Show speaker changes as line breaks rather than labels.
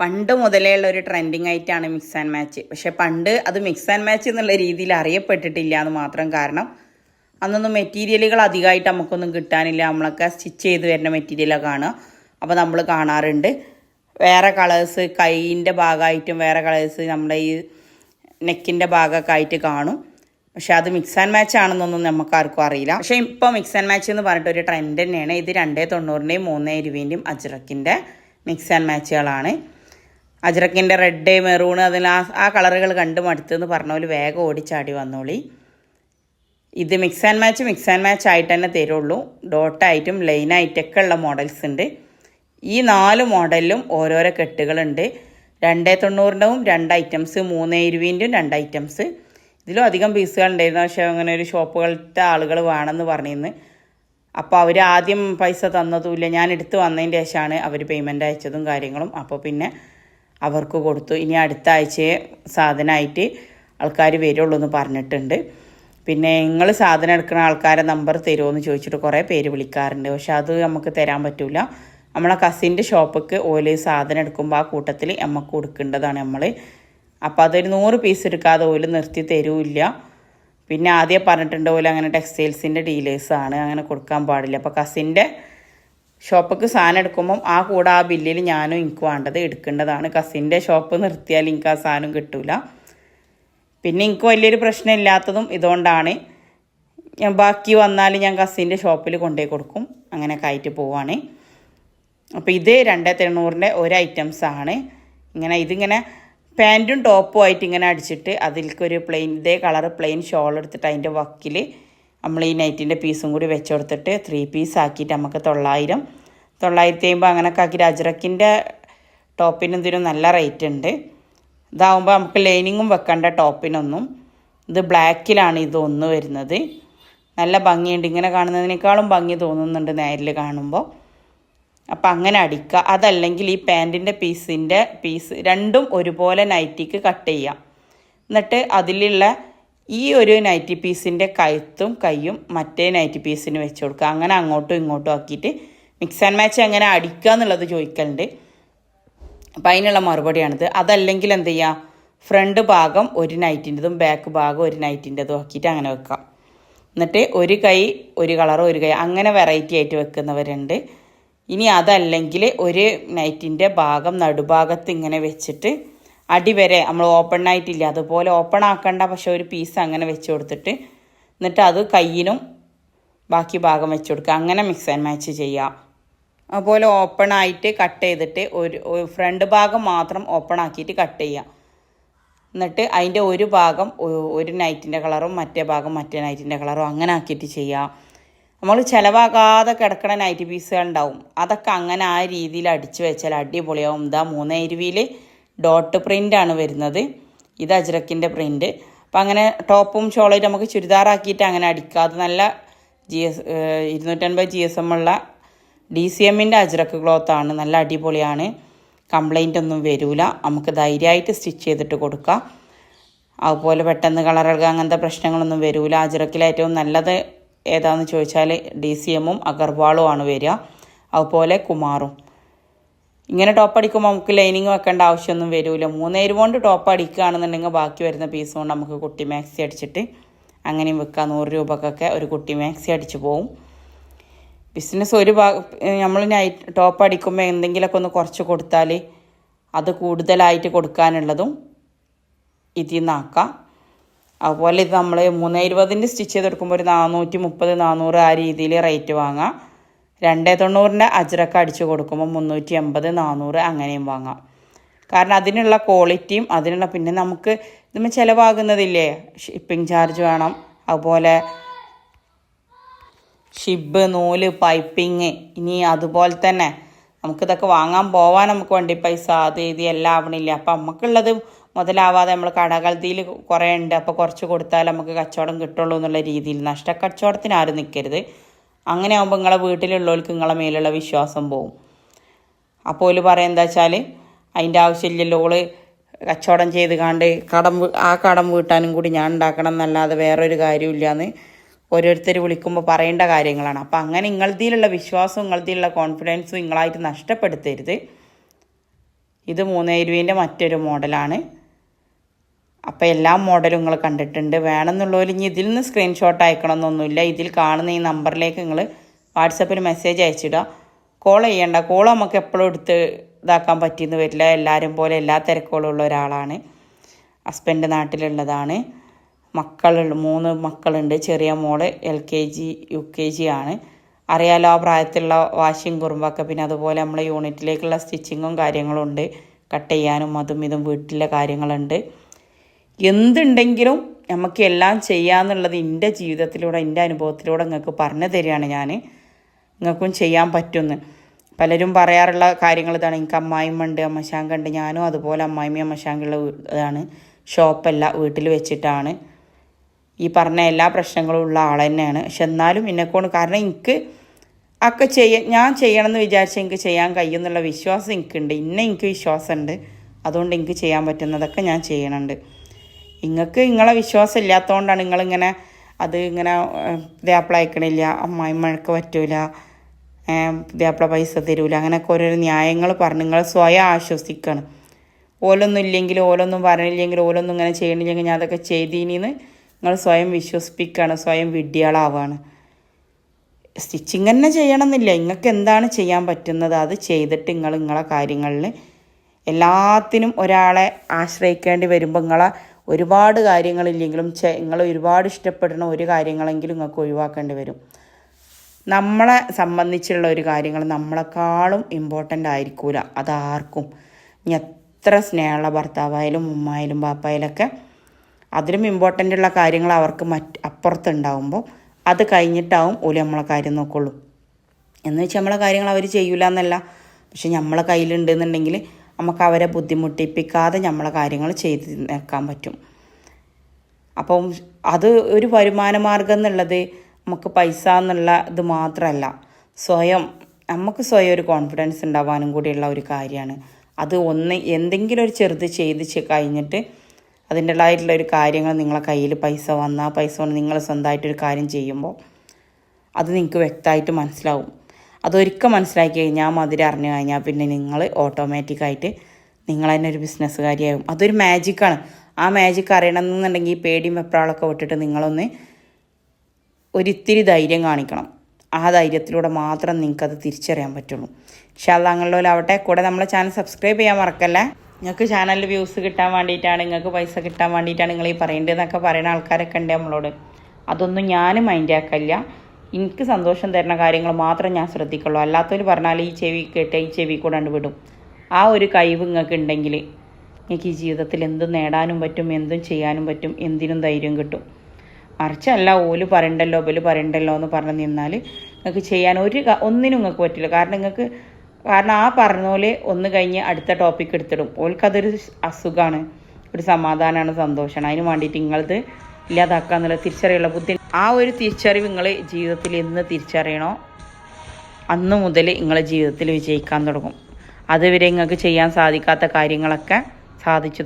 പണ്ട് മുതലേ ഉള്ള ഒരു ട്രെൻഡിങ് ആയിട്ടാണ് മിക്സ് ആൻഡ് മാച്ച് പക്ഷെ പണ്ട് അത് മിക്സ് ആൻഡ് മാച്ച് എന്നുള്ള രീതിയിൽ അറിയപ്പെട്ടിട്ടില്ല എന്ന് മാത്രം കാരണം അന്നൊന്നും മെറ്റീരിയലുകൾ അധികമായിട്ട് നമുക്കൊന്നും കിട്ടാനില്ല. നമ്മളൊക്കെ സ്റ്റിച്ച് ചെയ്ത് വരുന്ന മെറ്റീരിയലൊക്കെ കാണുക. അപ്പോൾ നമ്മൾ കാണാറുണ്ട്. വേറെ കളേഴ്സ് കൈയിന്റെ ഭാഗമായിട്ടും വേറെ കളേഴ്സ് നമ്മുടെ ഈ നെക്കിന്റെ ഭാഗമൊക്കെ ആയിട്ട് കാണും. പക്ഷേ അത് മിക്സ് ആൻഡ് മാച്ച് ആണെന്നൊന്നും നമുക്ക് ആർക്കും അറിയില്ല. പക്ഷേ ഇപ്പോൾ മിക്സ് ആൻഡ് മാച്ച് എന്ന് പറഞ്ഞിട്ട് ഒരു ട്രെൻഡ് തന്നെയാണ്. ഇത് രണ്ടേ തൊണ്ണൂറിന്റെയും മൂന്നേ ഇരുപതിന്റെയും അജ്രക്കിന്റെ മിക്സ് ആൻഡ് മാച്ചുകളാണ് അജ്രക്കിന്റെ റെഡ് മെറൂൺ അതിൽ ആ ആ കളറുകൾ കണ്ട് മടുത്തെന്ന് പറഞ്ഞ പോലെ വേഗം ഓടിച്ചാടി വന്നോളി. ഇത് mix and match mix and match ആയിട്ട് തന്നെ തരുള്ളൂ. ഡോട്ടായിട്ടും ലൈനായിട്ടൊക്കെ ഉള്ള മോഡൽസ് ഉണ്ട്. ഈ നാല് മോഡലിലും ഓരോരോ കെട്ടുകളുണ്ട്. രണ്ടേ തൊണ്ണൂറിന്റെവും രണ്ട് ഐറ്റംസ് മൂന്ന് ഇരുപതിന്റെയും രണ്ട് ഐറ്റംസ് ഇതിലും അധികം പീസുകൾ ഉണ്ടായിരുന്നു. പക്ഷേ അങ്ങനെ ഒരു ഷോപ്പുകളിലത്തെ ആളുകൾ വേണമെന്ന് പറഞ്ഞിരുന്നു. അപ്പോൾ അവർ ആദ്യം പൈസ തന്നതുമില്ല ഞാൻ എടുത്ത് വന്നതിന്റെ ശേഷമാണ് അവർ പേയ്മെന്റ് അയച്ചതും കാര്യങ്ങളും. അപ്പോൾ പിന്നെ അവർക്ക് കൊടുത്തു. ഇനി അടുത്ത ആഴ്ചയെ സാധനമായിട്ട് ആൾക്കാർ വരുള്ളൂ എന്ന് പറഞ്ഞിട്ടുണ്ട്. പിന്നെ നിങ്ങൾ സാധനം എടുക്കുന്ന ആൾക്കാരെ നമ്പർ തരുമോ എന്ന് ചോദിച്ചിട്ട് കുറേ പേര് വിളിക്കാറുണ്ട്. പക്ഷെ അത് നമുക്ക് തരാൻ പറ്റില്ല നമ്മളെ കസിന്റെ ഷോപ്പിക്ക് ഓയിൽ സാധനം എടുക്കുമ്പോൾ ആ കൂട്ടത്തിൽ നമുക്ക് കൊടുക്കേണ്ടതാണ് നമ്മൾ അപ്പോൾ അതൊരു നൂറ് പീസ് എടുക്കാതെ ഓയിൽ നിർത്തി തരൂല്ല. പിന്നെ ആദ്യം പറഞ്ഞിട്ടുണ്ട് പോലെ അങ്ങനെ ടെക്സ്റ്റൈൽസിന്റെ ഡീലേഴ്സാണ്. അങ്ങനെ കൊടുക്കാൻ പാടില്ല. അപ്പോൾ കസിന്റെ ഷോപ്പിക്ക് സാധനം എടുക്കുമ്പം ആ കൂടെ ആ ബില്ലിൽ ഞാനും എനിക്ക് വേണ്ടത് എടുക്കേണ്ടതാണ്. കസിന്റെ ഷോപ്പ് നിർത്തിയാൽ എനിക്ക് ആ സാധനം കിട്ടില്ല പിന്നെ എനിക്ക് വലിയൊരു പ്രശ്നമില്ലാത്തതും ഇതുകൊണ്ടാണ്. ഞാൻ ബാക്കി വന്നാൽ ഞാൻ കസിന്റെ ഷോപ്പിൽ കൊണ്ടുപോയി കൊടുക്കും. അങ്ങനെ ആയിട്ട് പോവാണ്. അപ്പോൾ ഇത് രണ്ടേ തൊണ്ണൂറിന്റെ ഒരു ഐറ്റംസ് ആണ്. ഇങ്ങനെ ഇതിങ്ങനെ പാന്റും ടോപ്പും ആയിട്ട് ഇങ്ങനെ അടിച്ചിട്ട് അതിൽക്കൊരു പ്ലെയിൻ ഇതേ കളർ പ്ലെയിൻ ഷോൾ എടുത്തിട്ട് അതിന്റെ വക്കിൽ നമ്മൾ ഈ നൈറ്റിന്റെ പീസും കൂടി വെച്ച് കൊടുത്തിട്ട് ത്രീ പീസ് ആക്കിയിട്ട് നമുക്ക് തൊള്ളായിരം. തൊള്ളായിരത്തി അമ്പത് അങ്ങനെയൊക്കെ ആക്കിയിട്ട് അജ്രക്കിന്റെ ടോപ്പിനും ഇതിനും നല്ല റേറ്റ് ഉണ്ട് ഇതാവുമ്പോൾ നമുക്ക് ലൈനിങ്ങും വെക്കേണ്ട ടോപ്പിനൊന്നും. ഇത് ബ്ലാക്കിലാണ് ഇത് ഒന്ന് വരുന്നത്. നല്ല ഭംഗിയുണ്ട്. ഇങ്ങനെ കാണുന്നതിനേക്കാളും ഭംഗി തോന്നുന്നുണ്ട് നേരിൽ കാണുമ്പോൾ അപ്പം അങ്ങനെ അടിക്കുക അതല്ലെങ്കിൽ ഈ പാന്റിന്റെ പീസിന്റെ പീസ് രണ്ടും ഒരുപോലെ നൈറ്റിക്ക് കട്ട് ചെയ്യാം. എന്നിട്ട് അതിലുള്ള ഈ ഒരു നൈറ്റി പീസിന്റെ കഴുത്തും കൈയും മറ്റേ നൈറ്റി പീസിന് വെച്ച് കൊടുക്കുക. അങ്ങനെ അങ്ങോട്ടും ഇങ്ങോട്ടും ആക്കിയിട്ട് മിക്സ് ആൻഡ് മാച്ച് എങ്ങനെ അടിക്കുക എന്നുള്ളത് ചോദിക്കലുണ്ട്. അപ്പം അതിനുള്ള മറുപടിയാണിത്. അതല്ലെങ്കിൽ എന്ത് ചെയ്യുക? ഫ്രണ്ട് ഭാഗം ഒരു നൈറ്റിന്റെതും ബാക്ക് ഭാഗം ഒരു നൈറ്റിന്റെതും ആക്കിയിട്ട് അങ്ങനെ വെക്കാം എന്നിട്ട് ഒരു കൈ ഒരു കളർ ഒരു കൈ അങ്ങനെ വെറൈറ്റി ആയിട്ട് വെക്കുന്നവരുണ്ട്. ഇനി അതല്ലെങ്കിൽ ഒരു നൈറ്റിന്റെ ഭാഗം നടുഭാഗത്ത് ഇങ്ങനെ വെച്ചിട്ട് അടി വരെ നമ്മൾ ഓപ്പൺ ആയിട്ടില്ല. അതുപോലെ ഓപ്പൺ ആക്കണ്ട പക്ഷെ ഒരു പീസ് അങ്ങനെ വെച്ച് കൊടുത്തിട്ട് എന്നിട്ട് അത് കയ്യിനും ബാക്കി ഭാഗം വെച്ച് കൊടുക്കുക. അങ്ങനെ മിക്സ് ആൻഡ് മാച്ച് ചെയ്യുക അതുപോലെ ഓപ്പൺ ആയിട്ട് കട്ട് ചെയ്തിട്ട് ഒരു ഫ്രണ്ട് ഭാഗം മാത്രം ഓപ്പൺ ആക്കിയിട്ട് കട്ട് ചെയ്യുക എന്നിട്ട് അതിന്റെ ഒരു ഭാഗം ഒരു നൈറ്റിന്റെ കളറും മറ്റേ ഭാഗം മറ്റേ നൈറ്റിന്റെ കളറും അങ്ങനെ ആക്കിയിട്ട് ചെയ്യുക നമ്മൾ ചിലവാകാതെ കിടക്കണ നൈറ്റ് പീസുകൾ ഉണ്ടാവും. അതൊക്കെ അങ്ങനെ ആ രീതിയിൽ അടിച്ചു വെച്ചാൽ അടിപൊളിയാവും. ഇതാ മൂന്നേ ഇരുവിയിൽ ഡോട്ട് പ്രിന്റാണ് വരുന്നത്. ഇത് അജ്രക്കിന്റെ പ്രിന്റ് അപ്പം അങ്ങനെ ടോപ്പും ഷോളായിട്ട് നമുക്ക് ചുരിദാറാക്കിയിട്ട് അങ്ങനെ അടിക്കാതെ നല്ല ജി എസ് ഇരുന്നൂറ്റൻപത് ജി എസ് എം ഉള്ള ഡി സി എമ്മിന്റെ അജ്രക്ക് ക്ലോത്താണ് നല്ല അടിപൊളിയാണ്. കംപ്ലൈന്റ് ഒന്നും വരില്ല നമുക്ക് ധൈര്യമായിട്ട് സ്റ്റിച്ച് ചെയ്തിട്ട് കൊടുക്കാം. അതുപോലെ പെട്ടെന്ന് കളർ ഇളകുക അങ്ങനത്തെ പ്രശ്നങ്ങളൊന്നും വരില്ല അജ്രക്കിൽ ഏറ്റവും നല്ലത് ഏതാണെന്ന് ചോദിച്ചാൽ ഡി സി എമ്മും അഗർവാളും ആണ് വരിക. അതുപോലെ കുമാറും. ഇങ്ങനെ ടോപ്പ് അടിക്കുമ്പോൾ നമുക്ക് ലൈനിങ് വെക്കേണ്ട ആവശ്യമൊന്നും വരില്ല മൂന്നേര് കൊണ്ട് ടോപ്പ് അടിക്കുകയാണെന്നുണ്ടെങ്കിൽ ബാക്കി വരുന്ന പീസ് കൊണ്ട് നമുക്ക് കുട്ടി മാക്സി അടിച്ചിട്ട് അങ്ങനെയും വെക്കാം. നൂറ് രൂപക്കൊക്കെ ഒരു കുട്ടി മാക്സി അടിച്ച് പോവും. ബിസിനസ് ഒരു ഭാഗ നമ്മൾ നൈറ്റ് ടോപ്പ് അടിക്കുമ്പോൾ എന്തെങ്കിലുമൊക്കെ ഒന്ന് കുറച്ച് കൊടുത്താൽ അത് കൂടുതലായിട്ട് കൊടുക്കാനുള്ളതും ഇതിൽ നിന്നാക്കാം അതുപോലെ ഇത് നമ്മൾ മൂന്ന് ഇരുപതിന്റെ സ്റ്റിച്ച് ചെയ്തെടുക്കുമ്പോൾ ഒരു നാനൂറ്റി മുപ്പത് നാനൂറ് ആ രീതിയിൽ റേറ്റ് വാങ്ങാം. രണ്ടേ തൊണ്ണൂറിന്റെ അജ്രക്ക അടിച്ച് കൊടുക്കുമ്പോൾ മുന്നൂറ്റി എൺപത് നാനൂറ് അങ്ങനെയും വാങ്ങാം. കാരണം അതിനുള്ള ക്വാളിറ്റിയും അതിനുള്ള പിന്നെ നമുക്ക് ഇതിന് ചിലവാകുന്നതില്ലേ? ഷിപ്പിംഗ് ചാർജ് വേണം. അതുപോലെ ഷിബ് നൂൽ പൈപ്പിങ് ഇനി അതുപോലെ തന്നെ നമുക്കിതൊക്കെ വാങ്ങാൻ പോവാൻ നമുക്ക് വണ്ടി പൈസ അത് ഇത് എല്ലാം ആവണില്ല. അപ്പം നമുക്കുള്ളത് മുതലാവാതെ നമ്മൾ കടകളതിയിൽ കുറേ ഉണ്ട് അപ്പോൾ കുറച്ച് കൊടുത്താൽ നമുക്ക് കച്ചവടം കിട്ടുള്ളൂ എന്നുള്ള രീതിയിൽ നഷ്ടക്കച്ചവടത്തിന് ആരും നിൽക്കരുത്. അങ്ങനെ ആകുമ്പോൾ നിങ്ങളെ വീട്ടിലുള്ളവർക്ക് നിങ്ങളെ മേലുള്ള വിശ്വാസം പോവും. അപ്പോൾ ഓൽ പറയാം എന്താ വെച്ചാൽ അതിന്റെ ആവശ്യമില്ലല്ലോ ഓൾ കച്ചവടം ചെയ്ത് കാണ്ട് കടം ആ കടം വീട്ടാനും കൂടി ഞാൻ ഉണ്ടാക്കണം എന്നല്ലാതെ വേറൊരു കാര്യമില്ലാന്ന് ഓരോരുത്തർ വിളിക്കുമ്പോൾ പറയേണ്ട കാര്യങ്ങളാണ്. അപ്പോൾ അങ്ങനെ നിങ്ങളതിലുള്ള വിശ്വാസവും നിങ്ങളതിലുള്ള കോൺഫിഡൻസും നിങ്ങളായിട്ട് നഷ്ടപ്പെടുത്തരുത്. ഇത് മൂന്നേ ഇരുപതിന്റെ മറ്റൊരു മോഡലാണ്. അപ്പോൾ എല്ലാ മോഡലും നിങ്ങൾ കണ്ടിട്ടുണ്ട്. വേണമെന്നുള്ളവർ ഇനി ഇതിൽ നിന്ന് സ്ക്രീൻഷോട്ട് അയക്കണമെന്നൊന്നുമില്ല. ഇതിൽ കാണുന്ന ഈ നമ്പറിലേക്ക് നിങ്ങൾ വാട്സപ്പിൽ മെസ്സേജ് അയച്ചിടുക. കോൾ ചെയ്യണ്ട. കോൾ നമുക്ക് എപ്പോഴും എടുത്ത് ഇതാക്കാൻ പറ്റിയെന്ന് വരില്ല. എല്ലാവരും പോലെ എല്ലാ തിരക്കുകളും ഉള്ള ഒരാളാണ്. ഹസ്ബൻഡ് നാട്ടിലുള്ളതാണ്. മക്കളുള്ള മൂന്ന് മക്കളുണ്ട്. ചെറിയ മോൾ L K G U K G ആണ്. അറിയാലോ ആ പ്രായത്തിലുള്ള വാഷിംഗ് കുറുമ്പൊക്കെ പിന്നെ അതുപോലെ നമ്മളെ യൂണിറ്റിലേക്കുള്ള സ്റ്റിച്ചിങ്ങും കാര്യങ്ങളും ഉണ്ട്. കട്ട് ചെയ്യാനും അതും ഇതും വീട്ടിലെ കാര്യങ്ങളുണ്ട്. എന്തുണ്ടെങ്കിലും നമുക്ക് എല്ലാം ചെയ്യാമെന്നുള്ളത് എന്റെ ജീവിതത്തിലൂടെ എന്റെ അനുഭവത്തിലൂടെ നിങ്ങൾക്ക് പറഞ്ഞു തരികയാണ് ഞാൻ നിങ്ങൾക്കും ചെയ്യാൻ പറ്റുമെന്ന്. പലരും പറയാറുള്ള കാര്യങ്ങൾ ഇതാണ്. എനിക്ക് അമ്മായിമ്മ ഉണ്ട് അമ്മശാങ്ക ഉണ്ട്. ഞാനും അതുപോലെ അമ്മായിമ്മ അമ്മശാങ്കുള്ള ഇതാണ്. ഷോപ്പല്ല വീട്ടിൽ വെച്ചിട്ടാണ്. ഈ പറഞ്ഞ എല്ലാ പ്രശ്നങ്ങളും ഉള്ള ആൾ തന്നെയാണ്. പക്ഷെ എന്നാലും എന്നെക്കൊണ്ട് കാരണം എനിക്ക് ഒക്കെ ചെയ്യ ഞാൻ ചെയ്യണമെന്ന് വിചാരിച്ച എനിക്ക് ചെയ്യാൻ കഴിയുമെന്നുള്ള വിശ്വാസം എനിക്കുണ്ട്. ഇന്ന എനിക്ക് വിശ്വാസമുണ്ട്. അതുകൊണ്ട് എനിക്ക് ചെയ്യാൻ പറ്റുന്നതൊക്കെ ഞാൻ ചെയ്യണുണ്ട്. നിങ്ങൾക്ക് നിങ്ങളെ വിശ്വാസം ഇല്ലാത്തതുകൊണ്ടാണ് നിങ്ങളിങ്ങനെ അത് ഇങ്ങനെ പുതിയാപ്പിള അയക്കണില്ല അമ്മായിമ്മക്ക് പറ്റൂല പുതിയാപ്പിള പൈസ തരൂല അങ്ങനെയൊക്കെ ഓരോരോ ന്യായങ്ങൾ പറഞ്ഞ് നിങ്ങൾ സ്വയം ആശ്വസിക്കണം. ഓലൊന്നും ഇല്ലെങ്കിൽ ഓലൊന്നും പറഞ്ഞില്ലെങ്കിൽ ഓലൊന്നും ഇങ്ങനെ ചെയ്യണില്ലെങ്കിൽ ഞാൻ അതൊക്കെ ചെയ്തിനിന്ന് നിങ്ങൾ സ്വയം വിശ്വസിപ്പിക്കുകയാണ് സ്വയം വിഡ്ഢിയാളാവുകയാണ് സ്റ്റിച്ചിങ് തന്നെ ചെയ്യണമെന്നില്ല നിങ്ങൾക്ക് എന്താണ് ചെയ്യാൻ പറ്റുന്നത് അത് ചെയ്തിട്ട് നിങ്ങൾ നിങ്ങളെ കാര്യങ്ങളിൽ എല്ലാത്തിനും ഒരാളെ ആശ്രയിക്കേണ്ടി വരുമ്പോൾ നിങ്ങളെ ഒരുപാട് കാര്യങ്ങളില്ലെങ്കിലും നിങ്ങൾ ഒരുപാട് ഇഷ്ടപ്പെടുന്ന ഒരു കാര്യങ്ങളെങ്കിലും നിങ്ങൾക്ക് ഒഴിവാക്കേണ്ടി വരും. നമ്മളെ സംബന്ധിച്ചുള്ള ഒരു കാര്യങ്ങൾ നമ്മളെക്കാളും ഇമ്പോർട്ടന്റ് ആയിരിക്കൂല. അതാർക്കും. ഇനി എത്ര സ്നേഹമുള്ള ഭർത്താവായാലും ഉമ്മായാലും പാപ്പായാലൊക്കെ അതിലും ഇമ്പോർട്ടന്റ് ഉള്ള കാര്യങ്ങൾ അവർക്ക് മറ്റ് അപ്പുറത്തുണ്ടാവുമ്പോൾ അത് കഴിഞ്ഞിട്ടാവും ഓൽ നമ്മളെ കാര്യം നോക്കുള്ളൂ. എന്ന് വെച്ചാൽ നമ്മളെ കാര്യങ്ങൾ അവർ ചെയ്യൂല എന്നല്ല. പക്ഷെ നമ്മളെ കയ്യിലുണ്ടെന്നുണ്ടെങ്കിൽ നമുക്ക് അവരെ ബുദ്ധിമുട്ടിപ്പിക്കാതെ നമ്മളെ കാര്യങ്ങൾ ചെയ്ത് നിൽക്കാൻ പറ്റും. അപ്പം അത് ഒരു വരുമാന മാർഗം എന്നുള്ളത് നമുക്ക് പൈസ എന്നുള്ള ഇത് മാത്രമല്ല. സ്വയം നമുക്ക് സ്വയം ഒരു കോൺഫിഡൻസ് ഉണ്ടാവാനും കൂടിയുള്ള ഒരു കാര്യമാണ്. അത് ഒന്ന് എന്തെങ്കിലും ഒരു ചെറുത് ചെയ്ത് കഴിഞ്ഞിട്ട് അതിന്റെതായിട്ടുള്ള ഒരു കാര്യങ്ങൾ നിങ്ങളെ കയ്യിൽ പൈസ വന്നാൽ പൈസ കൊണ്ട് നിങ്ങൾ സ്വന്തമായിട്ടൊരു കാര്യം ചെയ്യുമ്പോൾ അത് നിങ്ങൾക്ക് വ്യക്തമായിട്ട് മനസ്സിലാവും. അതൊരിക്കൽ മനസ്സിലാക്കി കഴിഞ്ഞാൽ മധുരം അറിഞ്ഞു കഴിഞ്ഞാൽ പിന്നെ നിങ്ങൾ ഓട്ടോമാറ്റിക്കായിട്ട് നിങ്ങൾ തന്നെ ഒരു ബിസിനസ്സുകാരിയാകും അതൊരു മാജിക്കാണ് ആ മാജിക് അറിയണമെന്നുണ്ടെങ്കിൽ പേടിയും വെപ്രാളൊക്കെ വിട്ടിട്ട് നിങ്ങളൊന്ന് ഒരിത്തിരി ധൈര്യം കാണിക്കണം. ആ ധൈര്യത്തിലൂടെ മാത്രം നിങ്ങൾക്കത് തിരിച്ചറിയാൻ പറ്റുള്ളൂ. പക്ഷെ അത് അങ്ങനെയുള്ളവരാവട്ടെ കൂടെ നമ്മളെ ചാനൽ സബ്സ്ക്രൈബ് ചെയ്യാൻ മറക്കല്ലേ? നിങ്ങൾക്ക് ചാനലിൽ വ്യൂസ് കിട്ടാൻ വേണ്ടിയിട്ടാണ് നിങ്ങൾക്ക് പൈസ കിട്ടാൻ വേണ്ടിയിട്ടാണ് നിങ്ങൾ ഈ പറയേണ്ടതെന്നൊക്കെ പറയുന്ന ആൾക്കാരൊക്കെ ഉണ്ട് നമ്മളോട്. അതൊന്നും ഞാൻ മൈൻഡ് ആക്കല്ല എനിക്ക് സന്തോഷം തരുന്ന കാര്യങ്ങൾ മാത്രം ഞാൻ ശ്രദ്ധിക്കുള്ളൂ. അല്ലാത്തവർ പറഞ്ഞാൽ ഈ ചെവി കേട്ട് ഈ ചെവി കൂടെ വിടും. ആ ഒരു കഴിവ് നിങ്ങൾക്ക് ഉണ്ടെങ്കിൽ എനിക്ക് ഈ ജീവിതത്തിൽ എന്തും നേടാനും പറ്റും എന്തും ചെയ്യാനും പറ്റും എന്തിനും ധൈര്യം കിട്ടും. മറിച്ചല്ല ഓൽ പറയണ്ടല്ലോ ബൽ പറയണ്ടല്ലോ എന്ന് പറഞ്ഞ് നിന്നാൽ നിങ്ങൾക്ക് ചെയ്യാൻ ഒരു ഒന്നിനും നിങ്ങൾക്ക് പറ്റില്ല. കാരണം നിങ്ങൾക്ക് കാരണം ആ പറഞ്ഞ പോലെ ഒന്ന് കഴിഞ്ഞ് അടുത്ത ടോപ്പിക് എടുത്തിടും. ഓൽക്കതൊരു അസുഖമാണ് ഒരു സമാധാനമാണ് സന്തോഷമാണ് അതിന് വേണ്ടിയിട്ട് നിങ്ങളത് ഇല്ലാതാക്കുക എന്നുള്ള തിരിച്ചറിയുള്ള ബുദ്ധി. ആ ഒരു തിരിച്ചറിവ് നിങ്ങൾ ജീവിതത്തിൽ എന്ന് തിരിച്ചറിയണോ? അന്ന് മുതൽ നിങ്ങളെ ജീവിതത്തിൽ വിജയിക്കാൻ തുടങ്ങും. അതുവരെ നിങ്ങൾക്ക് ചെയ്യാൻ സാധിക്കാത്ത കാര്യങ്ങളൊക്കെ സാധിച്ചു